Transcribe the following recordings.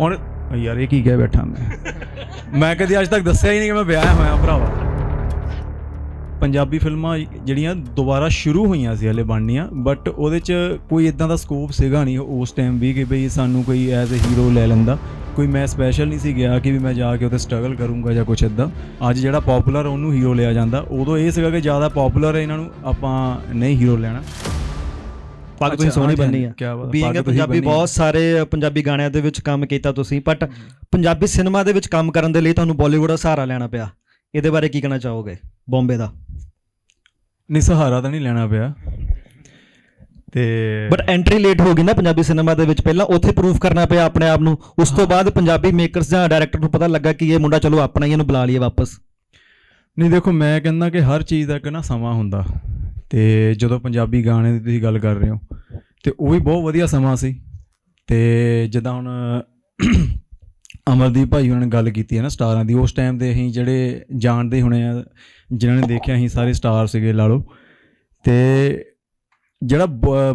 ਹੁਣ ਯਾਰ, ਇਹ ਕੀ ਕਹਿ ਬੈਠਾ ਮੈਂ? ਮੈਂ ਕਦੀ ਅੱਜ ਤੱਕ ਦੱਸਿਆ ਹੀ ਨਹੀਂ ਕਿ ਮੈਂ ਵਿਆਹ ਹੋਇਆ ਭਰਾਵਾ। ਪੰਜਾਬੀ ਫਿਲਮਾਂ ਜਿਹੜੀਆਂ ਦੁਬਾਰਾ ਸ਼ੁਰੂ ਹੋਈਆਂ ਸੀ, ਹਲੇ ਬਣਨੀਆਂ ਬਟ ਉਹਦੇ 'ਚ ਕੋਈ ਇਦਾਂ ਦਾ ਸਕੋਪ ਸੀਗਾ ਨਹੀਂ ਉਸ ਟਾਈਮ ਵੀ ਕਿ ਬਈ ਸਾਨੂੰ ਕੋਈ ਐਜ਼ ਅ ਹੀਰੋ ਲੈ ਲੈਂਦਾ। ਕੋਈ ਮੈਂ ਸਪੈਸ਼ਲ ਨਹੀਂ ਸੀ ਗਿਆ ਕਿ ਵੀ ਮੈਂ ਜਾ ਕੇ ਉੱਥੇ ਸਟਰਗਲ ਕਰੂੰਗਾ ਜਾਂ ਕੁਛ ਇਦਾਂ ਅੱਜ ਜਿਹੜਾ ਪਪੂਲਰ ਉਹਨੂੰ ਹੀਰੋ ਲਿਆ ਜਾਂਦਾ। ਉਦੋਂ ਇਹ ਸੀਗਾ ਕਿ ਜ਼ਿਆਦਾ ਪਪੂਲਰ ਹੈ ਇਹਨਾਂ ਨੂੰ ਆਪਾਂ ਨਹੀਂ ਹੀਰੋ ਲੈਣਾ। ਪੱਗ ਤੁਸੀਂ ਸੋਹਣੀ ਬੰਨੀ ਆ। ਬੀਇੰਗ ਪੰਜਾਬੀ। ਬਹੁਤ ਸਾਰੇ ਪੰਜਾਬੀ ਗਾਣਿਆਂ ਦੇ ਵਿੱਚ ਕੰਮ ਕੀਤਾ ਤੁਸੀਂ ਬਟ ਪੰਜਾਬੀ ਸਿਨੇਮਾ ਦੇ ਵਿੱਚ ਕੰਮ ਕਰਨ ਦੇ ਲਈ ਤੁਹਾਨੂੰ ਬਾਲੀਵੁੱਡ ਦਾ ਸਹਾਰਾ ਲੈਣਾ ਪਿਆ। ਇਹਦੇ ਬਾਰੇ ਕੀ ਕਹਿਣਾ ਚਾਹੋਗੇ? ਬੰਬੇ ਦਾ। ਨਹੀਂ ਸਹਾਰਾ ਤਾਂ ਨਹੀਂ ਲੈਣਾ ਪਿਆ। ਤੇ ਬਟ ਐਂਟਰੀ ਲੇਟ ਹੋ ਗਈ ਨਾ ਪੰਜਾਬੀ ਸਿਨੇਮਾ ਦੇ ਵਿੱਚ ਪਹਿਲਾਂ ਉੱਥੇ ਪ੍ਰੂਫ ਕਰਨਾ ਪਿਆ ਆਪਣੇ ਆਪ ਨੂੰ। ਉਸ ਤੋਂ ਬਾਅਦ ਪੰਜਾਬੀ ਮੇਕਰਸ ਜਾਂ ਡਾਇਰੈਕਟਰ ਨੂੰ ਪਤਾ ਲੱਗਾ ਕਿ ਇਹ ਮੁੰਡਾ ਚਲੋ ਆਪਣਾ ਹੀ ਇਹਨੂੰ ਬੁਲਾ ਲਈਏ ਵਾਪਸ। ਨਹੀਂ ਦੇਖੋ ਮੈਂ ਕਹਿੰਦਾ ਕਿ ਹਰ ਚੀਜ਼ ਦਾ ਇੱਕ ਨਾ ਸਮਾਂ ਹੁੰਦਾ। ਤੇ ਜਦੋਂ ਪੰਜਾਬੀ ਗਾਣੇ ਦੀ ਤੁਸੀਂ ਗੱਲ ਕਰ ਰਹੇ ਹੋ, ਤੇ ਉਹ ਵੀ ਬਹੁਤ ਵਧੀਆ ਸਮਾਂ ਸੀ। ਤੇ ਜਿੱਦਾਂ ਹੁਣ ਅਮਰਦੀਪ ਭਾਈ ਉਹਨਾਂ ਨੇ ਗੱਲ ਕੀਤੀ ਹੈ ਨਾ ਸਟਾਰਾਂ ਦੀ, ਉਸ ਟਾਈਮ ਦੇ ਅਸੀਂ ਜਿਹੜੇ ਜਾਣਦੇ ਹੋਣੇ ਆ, ਜਿਨ੍ਹਾਂ ਨੇ ਦੇਖਿਆ ਅਸੀਂ ਸਾਰੇ ਸਟਾਰ ਸੀਗੇ ਲਾ ਲਓ। ਤੇ ਜਿਹੜਾ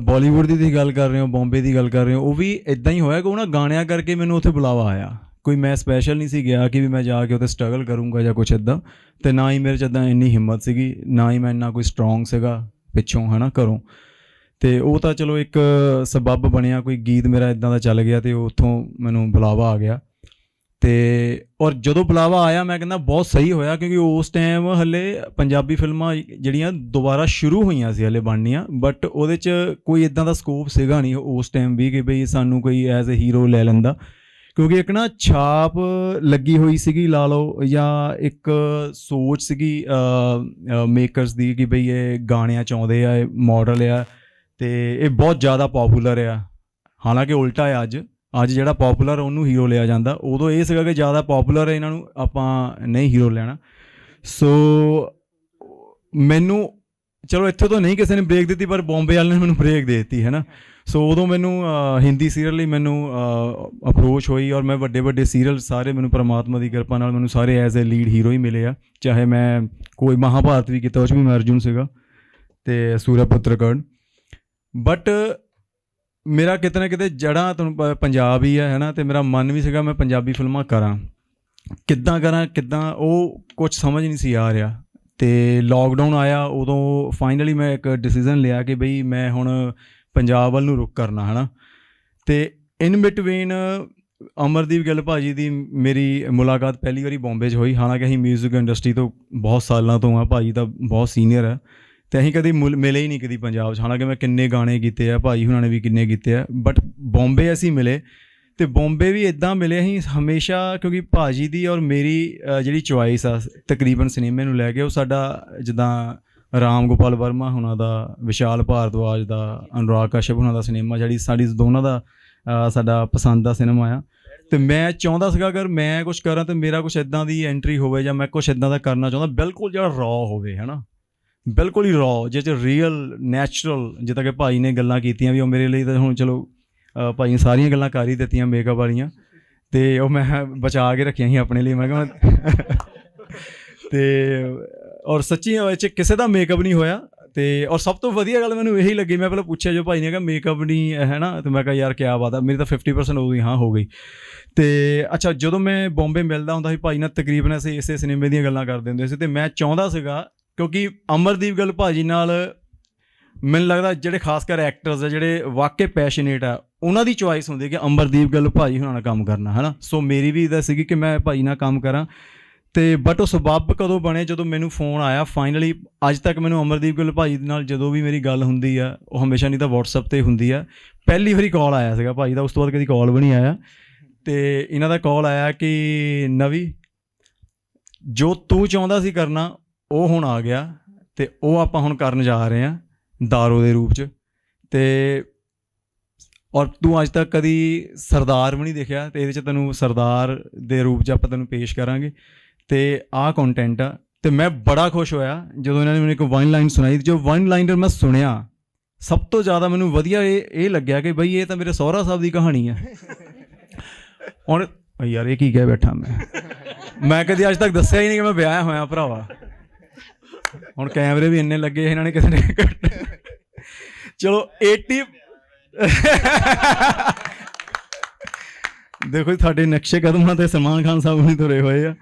ਬਾਲੀਵੁੱਡ ਦੀ ਤੁਸੀਂ ਗੱਲ ਕਰ ਰਹੇ ਹੋ ਬੰਬੇ ਦੀ ਗੱਲ ਕਰ ਰਹੇ ਹੋ, ਉਹ ਵੀ ਇਦਾਂ ਹੀ ਹੋਇਆ ਕਿ ਉਹਨਾਂ ਗਾਣਿਆਂ ਕਰਕੇ ਮੈਨੂੰ ਉੱਥੇ ਬੁਲਾਵਾ ਆਇਆ। ਕੋਈ ਮੈਂ ਸਪੈਸ਼ਲ ਨਹੀਂ ਸੀ ਗਿਆ ਕਿ ਵੀ ਮੈਂ ਜਾ ਕੇ ਉੱਥੇ ਸਟਰਗਲ ਕਰੂੰਗਾ ਜਾਂ ਕੁਛ ਇਦਾਂ ਤੇ ਨਾ ਹੀ ਮੇਰੇ ਚ ਇਦਾਂ ਇੰਨੀ ਹਿੰਮਤ ਸੀਗੀ, ਨਾ ਹੀ ਮੈਂ ਇੰਨਾ ਕੋਈ ਸਟਰੋਂਗ ਸੀਗਾ ਪਿੱਛੋਂ, ਹਨਾ, ਘਰੋਂ। ਤੇ ਉਹ ਤਾਂ ਚਲੋ ਇੱਕ ਸਬੱਬ ਬਣਿਆ, ਕੋਈ ਗੀਤ ਮੇਰਾ ਇਦਾਂ ਦਾ ਚੱਲ ਗਿਆ ਤੇ ਉੱਥੋਂ ਮੈਨੂੰ ਬੁਲਾਵਾ ਆ ਗਿਆ। ਤੇ ਔਰ ਜਦੋਂ ਬੁਲਾਵਾ ਆਇਆ, ਮੈਂ ਕਹਿੰਦਾ ਬਹੁਤ ਸਹੀ ਹੋਇਆ ਕਿਉਂਕਿ ਉਸ ਟਾਈਮ ਹਲੇ ਪੰਜਾਬੀ ਫਿਲਮਾਂ ਜਿਹੜੀਆਂ ਦੁਬਾਰਾ ਸ਼ੁਰੂ ਹੋਈਆਂ ਸੀ, ਹੱਲੇ ਬਣਨੀਆਂ ਬਟ ਉਹਦੇ 'ਚ ਕੋਈ ਇਦਾਂ ਦਾ ਸਕੋਪ ਸੀਗਾ ਨਹੀਂ ਉਸ ਟਾਈਮ ਵੀ ਕਿ ਬਈ ਸਾਨੂੰ ਕੋਈ ਐਜ਼ ਅ ਹੀਰੋ ਲੈ ਲੈਂਦਾ। ਕਿਉਂਕਿ ਇੱਕ ਨਾ ਛਾਪ ਲੱਗੀ ਹੋਈ ਸੀਗੀ, ਲਾ ਲਓ, ਜਾਂ ਇੱਕ ਸੋਚ ਸੀਗੀ ਮੇਕਰਸ ਦੀ ਕਿ ਬਈ ਇਹ ਗਾਣਿਆਂ ਚ ਆਉਂਦੇ ਆ, ਇਹ ਮਾਡਲ ਆ, ਤੇ ਇਹ ਬਹੁਤ ਜ਼ਿਆਦਾ ਪਪੂਲਰ ਆ। ਹਾਲਾਂਕਿ ਉਲਟਾ ਆ ਅੱਜ ਅੱਜ ਜਿਹੜਾ ਪਪੂਲਰ ਉਹਨੂੰ ਹੀਰੋ ਲਿਆ ਜਾਂਦਾ। ਉਦੋਂ ਇਹ ਸੀਗਾ ਕਿ ਜ਼ਿਆਦਾ ਪਪੂਲਰ ਇਹਨਾਂ ਨੂੰ ਆਪਾਂ ਨਹੀਂ ਹੀਰੋ ਲੈਣਾ। ਸੋ ਮੈਨੂੰ, ਚਲੋ ਇੱਥੇ ਤੋਂ ਨਹੀਂ ਕਿਸੇ ਨੇ ਬ੍ਰੇਕ ਦਿੱਤੀ, ਪਰ ਬੰਬੇ ਵਾਲਿਆਂ ਨੇ ਮੈਨੂੰ ਬ੍ਰੇਕ ਦੇ ਦਿੱਤੀ, ਹੈ ਨਾ? ਸੋ ਉਦੋਂ ਮੈਨੂੰ ਹਿੰਦੀ ਸੀਰੀਅਲ ਲਈ ਮੈਨੂੰ ਅਪਰੋਚ ਹੋਈ ਔਰ ਮੈਂ ਵੱਡੇ ਵੱਡੇ ਸੀਰੀਅਲ ਸਾਰੇ ਮੈਨੂੰ ਪਰਮਾਤਮਾ ਦੀ ਕਿਰਪਾ ਨਾਲ ਮੈਨੂੰ ਸਾਰੇ ਐਜ਼ ਅ ਲੀਡ ਹੀਰੋ ਹੀ ਮਿਲੇ ਆ। ਚਾਹੇ ਮੈਂ ਕੋਈ ਮਹਾਭਾਰਤ ਵੀ ਕੀਤਾ ਉਸ 'ਚ ਵੀ ਮੈਂ ਅਰਜੁਨ ਸੀਗਾ ਤੇ ਸੂਰਯ ਪੁੱਤਰਕਰਨ ਬਟ ਮੇਰਾ ਕਿਤੇ ਨਾ ਕਿਤੇ ਜੜ੍ਹਾਂ ਤੁਹਾਨੂੰ ਪੰਜਾਬ ਹੀ ਹੈ ਹੈਨਾ, ਤੇ ਮੇਰਾ ਮਨ ਵੀ ਸੀਗਾ ਮੈਂ ਪੰਜਾਬੀ ਫਿਲਮਾਂ ਕਰਾਂ। ਕਿੱਦਾਂ ਕਰਾਂ, ਕਿੱਦਾਂ, ਉਹ ਕੁਝ ਸਮਝ ਨਹੀਂ ਸੀ ਆ ਰਿਹਾ। ਤੇ ਲੋਕਡਾਊਨ ਆਇਆ, ਉਦੋਂ ਫਾਈਨਲੀ ਮੈਂ ਇੱਕ ਡਿਸੀਜਨ ਲਿਆ ਕਿ ਬਈ ਮੈਂ ਹੁਣ ਪੰਜਾਬ ਵੱਲ ਨੂੰ ਰੁਕ ਕਰਨਾ, ਹਨਾ? ਤੇ ਇਨ ਬਿਟਵੀਨ ਅਮਰਦੀਪ ਗਿੱਲ ਭਾਜੀ ਦੀ ਮੇਰੀ ਮੁਲਾਕਾਤ ਪਹਿਲੀ ਵਾਰੀ ਬੰਬੇ 'ਚ ਹੋਈ। ਹਾਲਾਂਕਿ ਅਸੀਂ 뮤직 ਇੰਡਸਟਰੀ ਤੋਂ ਬਹੁਤ ਸਾਲਾਂ ਤੋਂ ਆ, ਭਾਜੀ ਤਾਂ ਬਹੁਤ ਸੀਨੀਅਰ ਹੈ ਤੇ ਅਸੀਂ ਕਦੀ ਮੁਲ- ਮਿਲੇ ਹੀ ਨਹੀਂ ਕਦੀ ਪੰਜਾਬ 'ਚ। ਹਾਲਾਂਕਿ ਮੈਂ ਕਿੰਨੇ ਗਾਣੇ ਕੀਤੇ ਆ, ਭਾਜੀ ਹੁਣਾਂ ਨੇ ਵੀ ਕਿੰਨੇ ਕੀਤੇ ਆ। ਬਟ ਬੰਬੇ ਅਸੀਂ ਮਿਲੇ ਤੇ ਬੰਬੇ ਵੀ ਇਦਾਂ ਮਿਲੇ, ਅਸੀਂ ਹਮੇਸ਼ਾ ਕਿਉਂਕਿ ਭਾਜੀ ਦੀ ਔਰ ਮੇਰੀ ਜਿਹੜੀ ਚੁਆਇਸ ਆ, ਤਕਰੀਬਨ ਸਿਨੇਮੇ ਨੂੰ ਲੈ ਕੇ, ਉਹ ਸਾਡਾ ਜਿੱਦਾਂ ਰਾਮ ਗੋਪਾਲ ਵਰਮਾ ਹੁਣਾਂ ਦਾ ਵਿਸ਼ਾਲ ਭਾਰਦਵਾਜ ਦਾ ਅਨੁਰਾਗ ਕਸ਼ਯਪ ਹੁਣਾਂ ਦਾ ਸਿਨੇਮਾ ਜਿਹੜੀ ਸਾਡੀ ਦੋਨਾਂ ਦਾ ਸਾਡਾ ਪਸੰਦ ਦਾ ਸਿਨੇਮਾ ਆ। ਤੇ ਮੈਂ ਚਾਹੁੰਦਾ ਸੀਗਾ ਅਗਰ ਮੈਂ ਕੁਝ ਕਰਾਂ ਤੇ ਮੇਰਾ ਕੁਝ ਇਦਾਂ ਦੀ ਐਂਟਰੀ ਹੋਵੇ ਜਾਂ ਮੈਂ ਕੁਝ ਇਦਾਂ ਦਾ ਕਰਨਾ ਚਾਹੁੰਦਾ ਬਿਲਕੁਲ ਜਿਹੜਾ ਰॉ ਹੋਵੇ ਹੈਨਾ ਬਿਲਕੁਲ ਹੀ ਰॉ ਜਿਹਦੇ ਚ ਰੀਅਲ ਨੈਚੁਰਲ ਜਿੱਦਾਂ ਕਿ ਭਾਈ ਨੇ ਗੱਲਾਂ ਕੀਤੀਆਂ ਵੀ ਉਹ ਮੇਰੇ ਲਈ ਤਾਂ ਹੁਣ ਚਲੋ ਅ, ਭਾਈ ਨੇ ਸਾਰੀਆਂ ਗੱਲਾਂ ਕਰ ਹੀ ਦਿੱਤੀਆਂ ਮੇਕਅਪ ਵਾਲੀਆਂ। ਤੇ ਉਹ ਮੈਂ ਬਚਾ ਕੇ ਰੱਖੀਆਂ ਸੀ ਆਪਣੇ ਲਈ ਮੈਂ ਕਿਹਾ ਮੈਂ- ਤੇ ਔਰ ਸੱਚੀ ਇਹ 'ਚ ਕਿਸੇ ਦਾ ਮੇਕਅਪ ਨਹੀਂ ਹੋਇਆ ਤੇ ਔਰ ਸਭ ਤੋਂ ਵਧੀਆ ਗੱਲ ਮੈਨੂੰ ਇਹੀ ਲੱਗੀ, ਮੈਂ ਪਹਿਲਾਂ ਪੁੱਛਿਆ ਜੋ ਭਾਈ ਨੇ ਕਿਹਾ ਮੇਕਅਪ ਨਹੀਂ ਹੈ ਨਾ, ਤੇ ਮੈਂ ਕਿਹਾ ਯਾਰ ਕੀ ਬਾਤ ਆ, ਮੇਰੀ ਤਾਂ 50% ਹੋ ਗਈ, ਹਾਂ, ਹੋ ਗਈ। ਤੇ ਅੱਛਾ, ਜਦੋਂ ਮੈਂ ਬੰਬੇ ਮਿਲਦਾ ਹੁੰਦਾ ਸੀ, ਭਾਈ ਨਾਲ ਤਕਰੀਬਨ ਅਸੀਂ ਇਸੇ ਸਿਨੇਮੇ ਦੀਆਂ ਗੱਲਾਂ ਕਰਦੇ ਹੁੰਦੇ ਸੀ, ਤੇ ਮੈਂ ਚਾਹੁੰਦਾ ਸੀਗਾ, ਕਿਉਂਕਿ ਅਮਰਦੀਪ ਗੱਲ ਭਾਜੀ ਨਾਲ ਮੈਨੂੰ ਲੱਗਦਾ ਜਿਹੜੇ ਖਾਸ ਕਰ ਐਕਟਰਸ ਆ, ਜਿਹੜੇ ਵਾਕਈ ਪੈਸ਼ਨੇਟ ਆ, ਉਹਨਾਂ ਦੀ ਚੁਆਇਸ ਹੁੰਦੀ ਕਿ ਅਮਰਦੀਪ ਗੱਲ ਭਾਜੀ ਹੁਣਾਂ ਨਾਲ ਕੰਮ ਕਰਨਾ, ਹੈ ਨਾ? ਸੋ ਮੇਰੀ ਵੀ ਇਹਦਾ ਸੀਗੀ ਕਿ ਮੈਂ ਭਾਈ ਨਾਲ ਕੰਮ ਕਰਾਂ ਤੇ ਬਟ ਉਹ ਸਬੱਬ ਕਦੋਂ ਬਣੇ? ਜਦੋਂ ਮੈਨੂੰ ਫੋਨ ਆਇਆ ਫਾਈਨਲੀ ਅੱਜ ਤੱਕ ਮੈਨੂੰ ਅਮਰਦੀਪ ਗਿੱਲ ਭਾਜੀ ਦੇ ਨਾਲ ਜਦੋਂ ਵੀ ਮੇਰੀ ਗੱਲ ਹੁੰਦੀ ਆ, ਉਹ ਹਮੇਸ਼ਾ ਨਹੀਂ ਤਾਂ WhatsApp ਤੇ ਹੁੰਦੀ ਆ। ਪਹਿਲੀ ਵਾਰੀ ਕਾਲ ਆਇਆ ਸੀਗਾ ਭਾਜੀ ਦਾ, ਉਸ ਤੋਂ ਬਾਅਦ ਕਦੀ ਕਾਲ ਵੀ ਨਹੀਂ ਆਇਆ। ਤੇ ਇਹਨਾਂ ਦਾ ਕਾਲ ਆਇਆ ਕਿ, ਨਵੀ, ਜੋ ਤੂੰ ਚਾਹੁੰਦਾ ਸੀ ਕਰਨਾ, ਉਹ ਹੁਣ ਆ ਗਿਆ ਤੇ ਉਹ ਆਪਾਂ ਹੁਣ ਕਰਨ ਜਾ ਰਹੇ ਆ, ਦਾਰੋ ਦੇ ਰੂਪ ਚ। ਤੇ ਔਰ ਤੂੰ ਅੱਜ ਤੱਕ ਕਦੀ ਸਰਦਾਰ ਵੀ ਨਹੀਂ ਦੇਖਿਆ ਤੇ ਇਹਦੇ ਚ ਤੈਨੂੰ ਸਰਦਾਰ ਦੇ ਰੂਪ ਚ ਆਪਾਂ ਤੈਨੂੰ ਪੇਸ਼ ਕਰਾਂਗੇ। ਤੇ ਆਹ ਕੰਟੈਂਟ ਆ ਤੇ ਮੈਂ ਬੜਾ ਖੁਸ਼ ਹੋਇਆ ਜਦੋਂ ਇਹਨਾਂ ਨੇ ਮੈਨੂੰ ਇੱਕ ਵਨ ਲਾਈਨ ਸੁਣਾਈ। ਜੋ ਵਨ ਲਾਈਨਰ ਮੈਂ ਸੁਣਿਆ ਸਭ ਤੋਂ ਜ਼ਿਆਦਾ ਮੈਨੂੰ ਵਧੀਆ ਇਹ ਇਹ ਲੱਗਿਆ ਕਿ ਬਈ ਇਹ ਤਾਂ ਮੇਰੇ ਸਹੁਰਾ ਸਾਹਿਬ ਦੀ ਕਹਾਣੀ ਆ। ਹੁਣ ਯਾਰ ਇਹ ਕੀ ਕਹਿ ਬੈਠਾ ਮੈਂ? ਮੈਂ ਕਦੀ ਅੱਜ ਤੱਕ ਦੱਸਿਆ ਹੀ ਨਹੀਂ ਕਿ ਮੈਂ ਵਿਆਹਿਆ ਹੋਇਆ ਭਰਾਵਾ। ਹੁਣ ਕੈਮਰੇ ਵੀ ਇੰਨੇ ਲੱਗੇ ਇਹਨਾਂ ਨੇ ਕਿਸੇ ਨੇ ਚਲੋ 80 ਦੇਖੋ ਤੁਹਾਡੇ ਨਕਸ਼ੇ ਕਦਮਾਂ ਤੇ ਸਲਮਾਨ ਖਾਨ ਸਾਹਿਬ ਵੀ ਤੁਰੇ ਹੋਏ ਆ।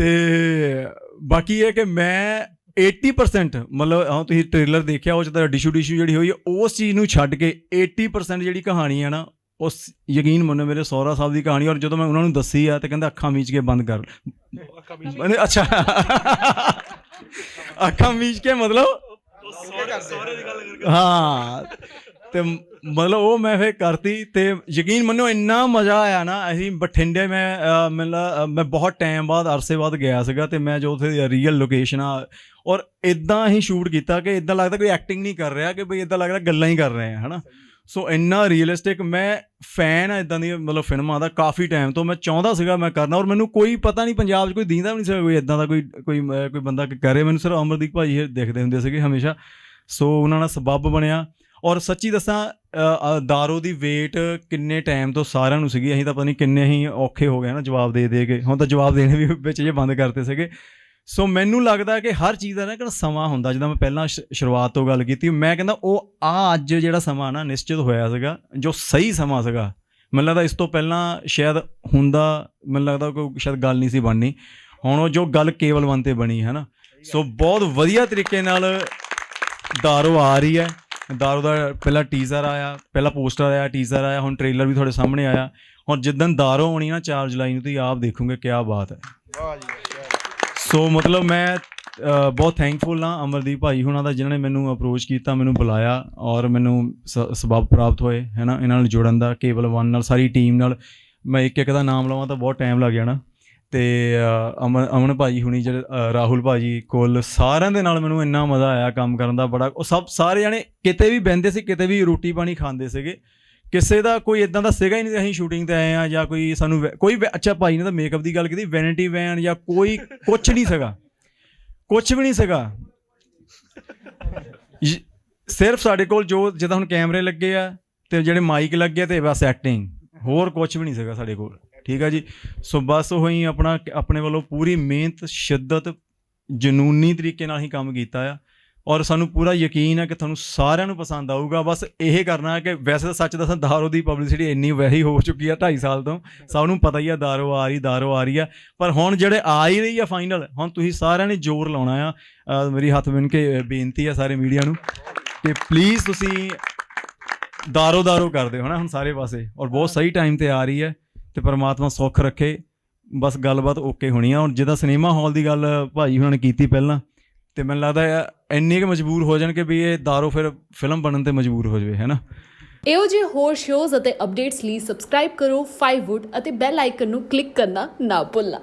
ਤੇ ਬਾਕੀ ਇਹ ਕਿ ਮੈਂ 80% ਮਤਲਬ ਹਾਂ ਤੁਸੀਂ ਟ੍ਰੇਲਰ ਦੇਖਿਆ ਉਹ ਚ ਤਾਂ ਡਿਸ਼ੂ ਡਿਸ਼ੂ ਜਿਹੜੀ ਹੋਈ ਹੈ ਉਸ ਚੀਜ਼ ਨੂੰ ਛੱਡ ਕੇ 80% ਜਿਹੜੀ ਕਹਾਣੀ ਆ ਨਾ ਉਸ ਯਕੀਨ ਮੰਨੋ ਮੇਰੇ ਸਹੁਰਾ ਸਾਹਿਬ ਦੀ ਕਹਾਣੀ ਔਰ ਜਦੋਂ ਮੈਂ ਉਹਨਾਂ ਨੂੰ ਦੱਸੀ ਆ ਤੇ ਕਹਿੰਦਾ ਅੱਖਾਂ ਮੀਚ ਕੇ ਬੰਦ ਕਰ। ਮੈਨੇ ਅੱਛਾ। ਅੱਖਾਂ ਮੀਚ ਕੇ ਮਤਲਬ ਹਾਂ। ਤੇ ਮਤਲਬ ਉਹ ਮੈਂ ਫੇਰ ਕਰਤੀ ਤੇ ਯਕੀਨ ਮੰਨੋ ਇੰਨਾ ਮਜ਼ਾ ਆਇਆ ਨਾ ਅਸੀਂ ਬਠਿੰਡੇ ਮੈਂ ਅਹ, ਮੈਨੂੰ ਅਹ, ਮੈਂ ਬਹੁਤ ਟਾਈਮ ਬਾਅਦ ਅਰਸੇ ਬਾਅਦ ਗਿਆ ਸੀਗਾ ਤੇ ਮੈਂ ਜੋ ਉੱਥੇ ਰੀਅਲ ਲੋਕੇਸ਼ਨ ਆ ਔਰ ਇਦਾਂ ਹੀ ਸ਼ੂਟ ਕੀਤਾ ਕਿ ਇਦਾਂ ਲੱਗਦਾ ਕੋਈ ਐਕਟਿੰਗ ਨਹੀਂ ਕਰ ਰਿਹਾ ਕਿ ਬਈ ਇਦਾਂ ਲੱਗਦਾ ਗੱਲਾਂ ਹੀ ਕਰ ਰਹੇ ਆ ਹਨਾ? ਸੋ ਇੰਨਾ ਰੀਅਲਿਸਟਿਕ ਮੈਂ ਫੈਨ ਆ ਇਦਾਂ ਦੀ ਮਤਲਬ ਫਿਲਮਾਂ ਦਾ ਕਾਫੀ ਟਾਈਮ ਤੋਂ ਮੈਂ ਚਾਹੁੰਦਾ ਸੀਗਾ ਮੈਂ ਕਰਨਾ ਔਰ ਮੈਨੂੰ ਕੋਈ ਪਤਾ ਨਹੀਂ ਪੰਜਾਬ 'ਚ ਕੋਈ ਦੀਂਦਾ ਵੀ ਨਹੀਂ ਸੀਗਾ ਕੋਈ ਇਦਾਂ ਦਾ ਕੋਈ ਕੋਈ ਅਹ, ਕੋਈ ਬੰਦਾ ਕਰੇ ਮੈਨੂੰ ਸਿਰ ਅਮਰਦੀਪ ਭਾਈ ਇਹ ਦੇਖਦੇ ਹੁੰਦੇ ਸੀਗੇ ਹਮੇਸ਼ਾ। ਸੋ ਉਹਨਾਂ ਨਾਲ ਸਬੱਬ ਬਣਿਆ। ਔਰ ਸੱਚੀ ਦੱਸਾਂ ਦਾਰੋ ਦੀ ਵੇਟ ਕਿੰਨੇ ਟਾਈਮ ਤੋਂ ਸਾਰਿਆਂ ਨੂੰ ਸੀਗੀ ਅਸੀਂ ਤਾਂ ਪਤਾ ਨਹੀਂ ਕਿੰਨੇ ਹੀ ਔਖੇ ਹੋ ਗਏ ਨਾ ਜਵਾਬ ਦੇ ਦੇ ਕੇ। ਹੁਣ ਤਾਂ ਜਵਾਬ ਦੇਣੇ ਵੀ ਵਿੱਚ ਜੇ ਬੰਦ ਕਰਤੇ ਸੀਗੇ। ਸੋ ਮੈਨੂੰ ਲੱਗਦਾ ਕਿ ਹਰ ਚੀਜ਼ ਦਾ ਨਾ ਇੱਕ ਸਮਾਂ ਹੁੰਦਾ ਜਿੱਦਾਂ ਮੈਂ ਪਹਿਲਾਂ ਸ਼ੁਰੂਆਤ ਤੋਂ ਗੱਲ ਕੀਤੀ ਮੈਂ ਕਹਿੰਦਾ ਉਹ ਆ ਅੱਜ ਜਿਹੜਾ ਸਮਾਂ ਨਾ ਨਿਸ਼ਚਿਤ ਹੋਇਆ ਸੀਗਾ ਜੋ ਸਹੀ ਸਮਾਂ ਸੀਗਾ। ਮੈਨੂੰ ਲੱਗਦਾ ਇਸ ਤੋਂ ਪਹਿਲਾਂ ਸ਼ਾਇਦ ਹੁੰਦਾ ਮੈਨੂੰ ਲੱਗਦਾ ਕੋਈ ਸ਼ਾਇਦ ਗੱਲ ਨਹੀਂ ਸੀ ਬਣਨੀ। ਹੁਣ ਉਹ ਜੋ ਗੱਲ ਕੇਵਲ ਵਨ ਤੇ ਬਣੀ ਹੈ ਨਾ ਸੋ ਬਹੁਤ ਵਧੀਆ ਤਰੀਕੇ ਨਾਲ ਦਾਰੋ ਆ ਰਹੀ ਹੈ। ਦਾਰੋ ਦਾ ਪਹਿਲਾ ਟੀਜ਼ਰ ਆਇਆ ਪਹਿਲਾ ਪੋਸਟਰ ਆਇਆ ਟੀਜ਼ਰ ਆਇਆ ਹੁਣ ਟ੍ਰੇਲਰ ਵੀ ਤੁਹਾਡੇ ਸਾਹਮਣੇ ਆਇਆ ਹੁਣ ਜਿੱਦਣ ਦਾਰੋ ਆਉਣੀ ਨਾ 4 ਜੁਲਾਈ ਨੂੰ ਤੁਸੀਂ ਆਪ ਦੇਖੋਗੇ ਕੀ ਬਾਤ ਹੈ ਸੋ ਮਤਲਬ ਮੈਂ ਬਹੁਤ ਥੈਂਕਫੁਲ ਹਾਂ ਅਮਰਦੀਪ ਭਾਈ ਹੁਣਾਂ ਦਾ ਜਿਨ੍ਹਾਂ ਨੇ ਮੈਨੂੰ ਅਪਰੋਚ ਕੀਤਾ ਮੈਨੂੰ ਬੁਲਾਇਆ ਔਰ ਮੈਨੂੰ ਸਬੱਬ ਪ੍ਰਾਪਤ ਹੋਏ ਹੈ ਨਾ ਇਹਨਾਂ ਨਾਲ ਜੁੜਨ ਦਾ ਕੇਵਲ ਵਨ ਨਾਲ ਸਾਰੀ ਟੀਮ ਨਾਲ ਮੈਂ ਇੱਕ ਇੱਕ ਦਾ ਨਾਮ ਲਵਾਂ ਤਾਂ ਬਹੁਤ ਟਾਈਮ ਲੱਗ ਜਾਣਾ ਤੇ ਅ, ਅਮਨ ਅਮਨ ਭਾਜੀ ਹੁਣੀ ਜਿਹੜੇ ਅ, ਰਾਹੁਲ ਭਾਜੀ ਕੋਲ ਸਾਰਿਆਂ ਦੇ ਨਾਲ ਮੈਨੂੰ ਇੰਨਾ ਮਜ਼ਾ ਆਇਆ ਕੰਮ ਕਰਨ ਦਾ ਬੜਾ ਉਹ ਸਭ ਸਾਰੇ ਜਾਣੇ ਕਿਤੇ ਵੀ ਬਹਿੰਦੇ ਸੀ ਕਿਤੇ ਵੀ ਰੋਟੀ ਪਾਣੀ ਖਾਂਦੇ ਸੀਗੇ। ਕਿਸੇ ਦਾ ਕੋਈ ਇਦਾਂ ਦਾ ਸੀਗਾ ਹੀ ਨਹੀਂ ਅਸੀਂ ਸ਼ੂਟਿੰਗ ਤੇ ਆਏ ਆ ਜਾਂ ਕੋਈ ਸਾਨੂੰ ਕੋਈ ਵੈ- ਅੱਛਾ ਭਾਈ ਨੇ ਤਾਂ ਮੇਕਅਪ ਦੀ ਗੱਲ ਕੀਤੀ ਵੈਨਿਟੀ ਵੈਨ ਜਾਂ ਕੋਈ ਕੁਝ ਨਹੀਂ ਸੀਗਾ। ਕੁਝ ਵੀ ਨਹੀਂ ਸੀਗਾ। ਸਿਰਫ ਸਾਡੇ ਕੋਲ ਜੋ ਜਿੱਦਾਂ ਹੁਣ ਕੈਮਰੇ ਲੱਗੇ ਆ ਤੇ ਜਿਹੜੇ ਮਾਈਕ ਲੱਗੇ ਆ ਤੇ ਬਸ ਐਕਟਿੰਗ ਹੋਰ ਕੁਝ ਵੀ ਨਹੀਂ ਸੀਗਾ ਸਾਡੇ ਕੋਲ। ਠੀਕ ਆ ਜੀ? ਸੋ ਬਸ ਉਹੀ ਆਪਣਾ ਆਪਣੇ ਵੱਲੋਂ ਪੂਰੀ ਮਿਹਨਤ ਸ਼ਿੱਦਤ ਜਨੂਨੀ ਤਰੀਕੇ ਨਾਲ ਹੀ ਕੰਮ ਕੀਤਾ ਆ। ਔਰ ਸਾਨੂੰ ਪੂਰਾ ਯਕੀਨ ਹੈ ਕਿ ਤੁਹਾਨੂੰ ਸਾਰਿਆਂ ਨੂੰ ਪਸੰਦ ਆਊਗਾ। ਬਸ ਇਹ ਕਰਨਾ ਹੈ ਕਿ ਵੈਸੇ ਤਾਂ ਸੱਚ ਦੱਸਾਂ ਦਾਰੋ ਦੀ ਪਬਲਿਸਿਟੀ ਇੰਨੀ ਵੈਰੀ ਹੋ ਚੁੱਕੀ ਆ 2.5 ਸਾਲ ਤੋਂ। ਸਭ ਨੂੰ ਪਤਾ ਹੀ ਆ ਦਾਰੋ ਆ ਰਹੀ ਦਾਰੋ ਆ ਰਹੀ ਆ। ਪਰ ਹੁਣ ਜਿਹੜੇ ਆ ਹੀ ਰਹੀ ਆ ਫਾਈਨਲ ਹੁਣ ਤੁਸੀਂ ਸਾਰਿਆਂ ਨੇ ਜ਼ੋਰ ਲਾਉਣਾ ਆ। ਮੇਰੀ ਹੱਥ ਬੰਨ ਕੇ ਬੇਨਤੀ ਆ ਸਾਰੇ ਮੀਡੀਆ ਨੂੰ ਕਿ ਪਲੀਜ਼ ਤੁਸੀਂ ਦਾਰੋ ਦਾਰੋ ਕਰਦੇ ਹੋ ਨਾ ਹੁਣ ਸਾਰੇ ਪਾਸੇ। ਔਰ ਬਹੁਤ ਸਹੀ ਟਾਈਮ ਤੇ ਆ ਰਹੀ ਹੈ ਤੇ ਪਰਮਾਤਮਾ ਸੁੱਖ ਰੱਖੇ। ਬਸ ਗੱਲਬਾਤ ਓਕੇ ਹੋਣੀ ਆ। ਹੁਣ ਜਿੱਦਾਂ ਸਿਨੇਮਾ ਹਾਲ ਦੀ ਗੱਲ ਭਾਈ ਹੁਣਾਂ ਨੇ ਕੀਤੀ ਪਹਿਲਾਂ, ਤੇ ਮੈਨੂੰ ਲੱਗਦਾ ਹੈ ਇੰਨੇ ਕੁ ਮਜਬੂਰ ਹੋ ਜਾਣ ਕਿ ਵੀ ਇਹ ਦਾਰੋ ਫਿਰ ਫਿਲਮ ਬਣਨ ਤੇ ਮਜਬੂਰ ਹੋ ਜਾਵੇ ਹੈ ਨਾ ਇਹੋ ਜਿਹੇ ਹੋਰ ਸ਼ੋਜ਼ ਅਤੇ ਅਪਡੇਟਸ ਲਈ ਸਬਸਕ੍ਰਾਈਬ ਕਰੋ 5wood ਅਤੇ ਬੈਲ ਆਈਕਨ ਨੂੰ ਕਲਿੱਕ ਕਰਨਾ ਨਾ ਭੁੱਲਣਾ।